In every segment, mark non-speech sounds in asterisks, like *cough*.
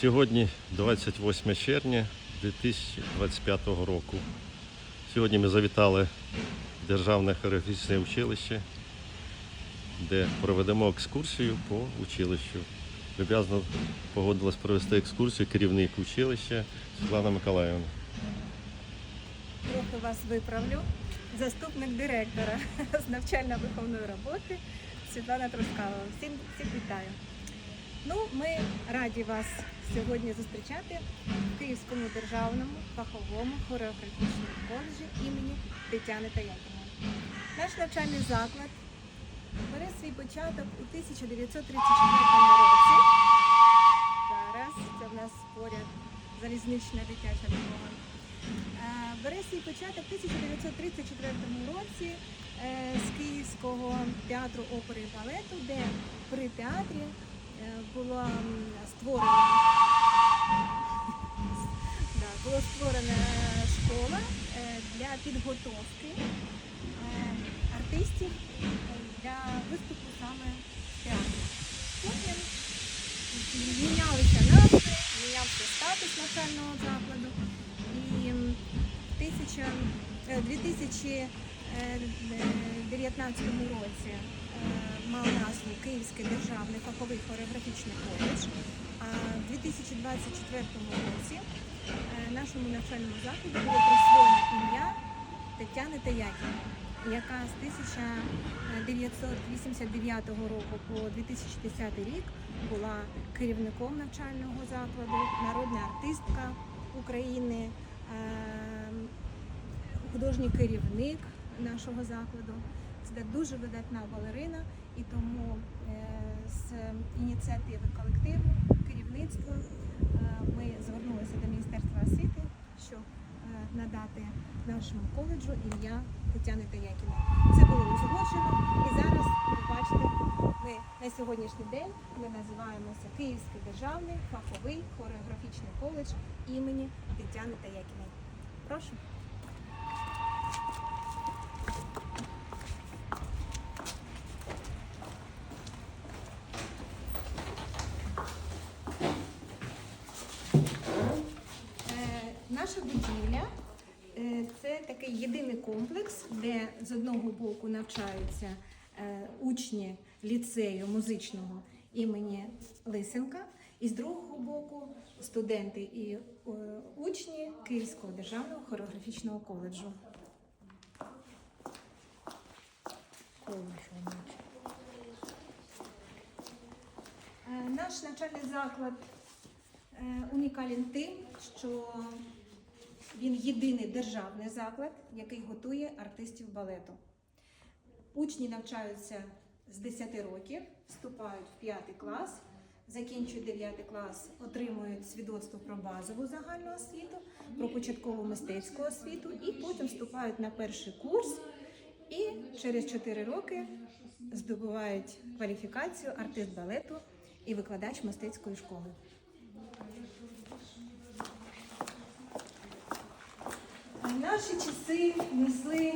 Сьогодні 28 червня 2025 року. Сьогодні ми завітали в Державне хореографічне училище, де проведемо екскурсію по училищу. Люб'язно погодилась провести екскурсію керівник училища Світлана Миколаївна. Трохи вас виправлю. Заступник директора з навчально-виховної роботи Світлана Трускалова. Всім, всіх вітаю. Ну, ми раді вас сьогодні зустрічати в Київському державному фаховому хореографічному коледжі імені Тетяни Таякіної. Наш навчальний заклад бере свій початок у 1934 році. Зараз це в нас поряд залізнична дитяча дорога. Е, Бере свій початок в 1934 році е, з Київського театру опери і балету, де при театрі була створена, *laughs* да, була створена школа е, для підготовки е, артистів е, для виступу саме в театрі. Потім мінялися назви, мінявся статус навчального закладу. І м, в тисяча- е, 2019 році е, мав назву Київський державний фаховий хореографічний коледж. А в 2024 році е, нашому навчальному закладу було присвоєно ім'я Тетяни Таякіної, яка з 1989 року по 2010 рік була керівником навчального закладу, народна артистка України, е, художній керівник нашого закладу. Це дуже видатна балерина, і тому е, з ініціативи колективу, керівництва е, ми звернулися до Міністерства освіти, щоб е, надати нашому коледжу ім'я Тетяни Таякіної. Це було узгоджено, і зараз ви бачите, ми на сьогоднішній день ми називаємося Київський державний фаховий хореографічний коледж імені Тетяни Таякіної. Прошу. Наша будівля е, це такий єдиний комплекс, де з одного боку навчаються е, учні ліцею музичного імені Лисенка, і з другого боку студенти і е, учні Київського державного хореографічного коледжу. Наш навчальний заклад унікален тим, що він єдиний державний заклад, який готує артистів балету. Учні навчаються з 10 років, вступають в 5 клас, закінчують 9 клас, отримують свідоцтво про базову загальну освіту, про початкову мистецьку освіту і потім вступають на перший курс і через 4 роки здобувають кваліфікацію артист балету і викладач мистецької школи. Наші часи несли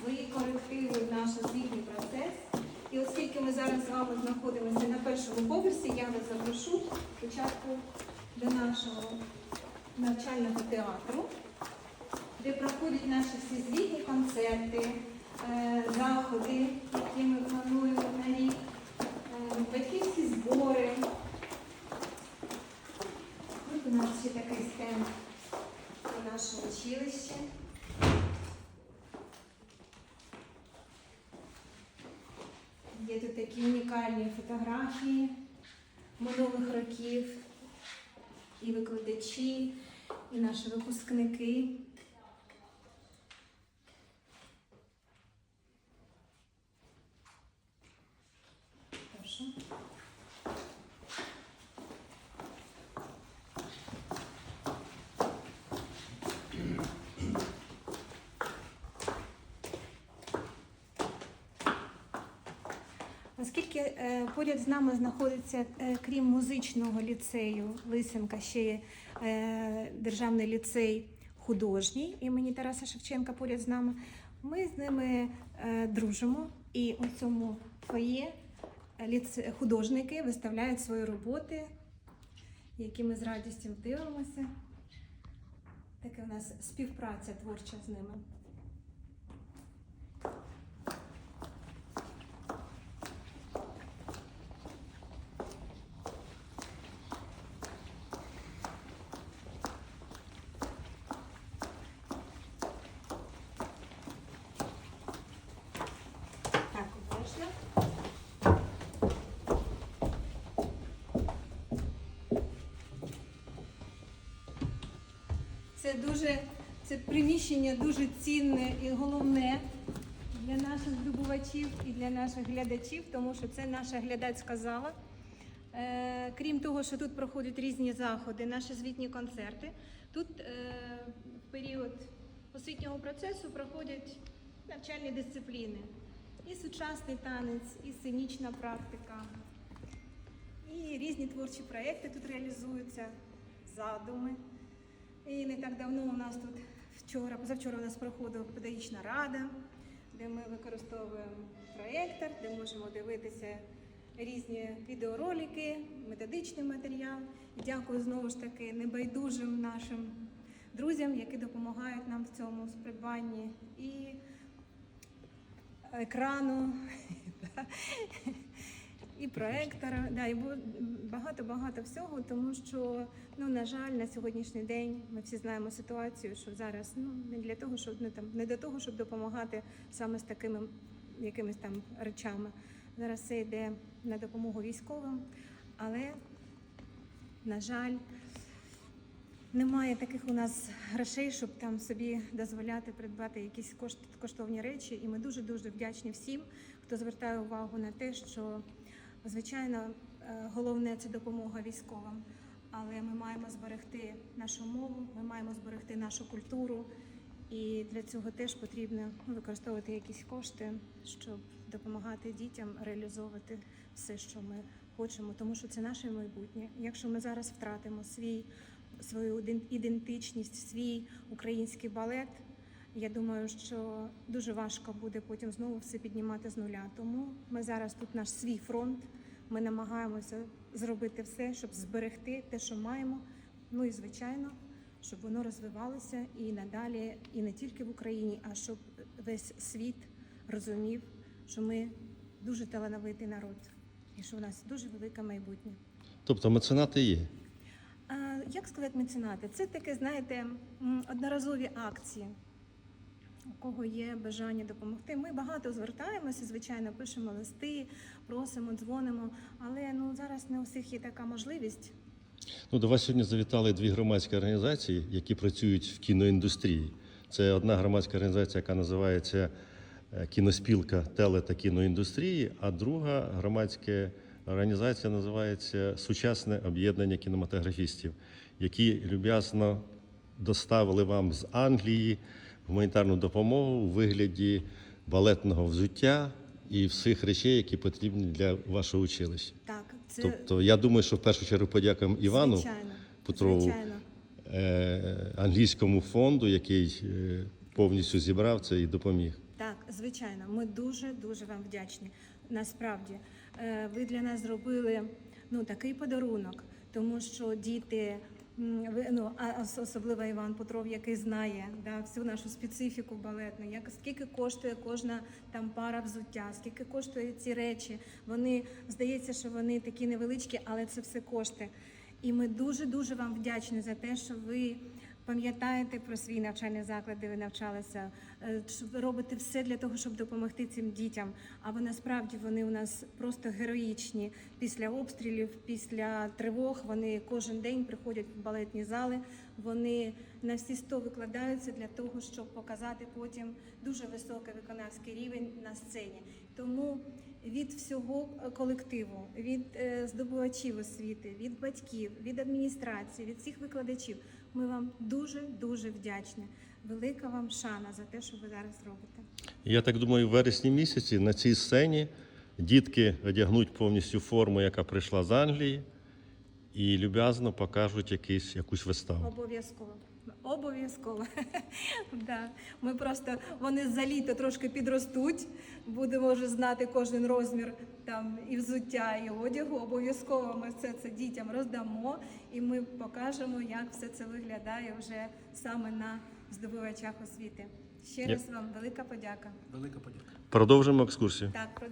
свої корективи в наш освітній процес. І оскільки ми зараз з вами знаходимося на першому поверсі, я вас запрошу спочатку до нашого навчального театру, де проходять наші всі звітні концерти, е, заходи, які ми плануємо на рік, е, батьківські збори. Тут у нас ще такий стенд про наше училище. Є тут такі унікальні фотографії минулих років, і викладачі, і наші випускники. Прошу. Оскільки е, поряд з нами знаходиться, е, крім музичного ліцею Лисенка, ще є е, державний ліцей художній імені Тараса Шевченка поряд з нами, ми з ними дружимо. І у цьому фоє художники виставляють свої роботи які ми з радістю дивимося. Таке у нас співпраця творча з ними. Так, обережно. Це дуже це приміщення дуже цінне і головне для наших здобувачів і для наших глядачів, тому що це наша глядацька зала. Е, крім того, що тут проходять різні заходи, наші звітні концерти. Тут е, в період освітнього процесу проходять навчальні дисципліни. І сучасний танець, і сценічна практика, і різні творчі проекти тут реалізуються, задуми. Так давно у нас тут вчора, позавчора у нас проходила педагогічна рада, де ми використовуємо проєктор, де можемо дивитися різні відеоролики, методичний матеріал. Дякую знову ж таки небайдужим нашим друзям, які допомагають нам в цьому придбанні і екрану, *laughs* і проектора, да, і багато-багато всього, тому що, ну, на жаль, на сьогоднішній день ми всі знаємо ситуацію, що зараз ну, не для того, щоб не там не до того, щоб допомагати саме з такими якимись там речами. Зараз це йде на допомогу військовим, але, на жаль, немає таких у нас грошей, щоб там собі дозволяти придбати якісь кошт, коштовні речі. І ми дуже дуже вдячні всім, хто звертає увагу на те, що звичайно е, головне це допомога військовим. Але ми маємо зберегти нашу мову, ми маємо зберегти нашу культуру, і для цього теж потрібно використовувати якісь кошти, щоб допомагати дітям реалізовувати все, що ми хочемо, тому що це наше майбутнє. Якщо ми зараз втратимо свій свою ідентичність, свій український балет. Я думаю, що дуже важко буде потім знову все піднімати з нуля. Тому ми зараз тут наш свій фронт. Ми намагаємося зробити все, щоб зберегти те, що маємо. Ну і звичайно, щоб воно розвивалося і надалі, і не тільки в Україні, а щоб весь світ розумів, що ми дуже талановитий народ і що у нас дуже велике майбутнє. Тобто меценати є. Як сказати меценати? Це таке, знаєте, одноразові акції. У кого є бажання допомогти. Ми багато звертаємося, звичайно, пишемо листи, просимо, дзвонимо, але ну зараз не у всіх є така можливість. Ну, до вас сьогодні завітали дві громадські організації, які працюють в кіноіндустрії. Це одна громадська організація, яка називається е, Кіноспілка теле та кіноіндустрії, а друга громадська організація називається Сучасне об'єднання кінематографістів, які люб'язно доставили вам з Англії гуманітарну допомогу у вигляді балетного взуття і всіх речей, які потрібні для вашого училища. Так, це Тобто, я думаю, що в першу чергу подякуємо Івану звичайно, Петрову, звичайно. е, англійському фонду, який е, повністю зібрав це і допоміг. Так, звичайно, ми дуже дуже вам вдячні. Насправді, Е, ви для нас зробили ну такий подарунок, тому що діти. Ну, особливо Іван Петров, який знає да, всю нашу специфіку балетну, як скільки коштує кожна там пара взуття, скільки коштують ці речі. Вони здається, що вони такі невеличкі, але це все кошти. І ми дуже дуже вам вдячні за те, що ви пам'ятаєте про свій навчальний заклад, де ви навчалися, е, робите все для того, щоб допомогти цим дітям. А ви насправді вони у нас просто героїчні. Після обстрілів, після тривог вони кожен день приходять в балетні зали. Вони на всі сто викладаються для того, щоб показати потім дуже високий виконавський рівень на сцені. Тому від всього колективу, від е, здобувачів освіти, від батьків, від адміністрації, від всіх викладачів. Ми вам дуже дуже вдячні. Велика вам шана за те, що ви зараз робите. Я так думаю, в вересні місяці на цій сцені дітки одягнуть повністю форму, яка прийшла з Англії, і люб'язно покажуть якийсь, якусь виставу. Обов'язково. Обов'язково. *laughs* да. Ми просто вони за літо трошки підростуть. Будемо вже знати кожен розмір там і взуття, і одягу. Обов'язково ми все це дітям роздамо, і ми покажемо, як все це виглядає вже саме на здобувачах освіти. Ще раз вам велика подяка. Велика подяка. Продовжимо екскурсію. Так,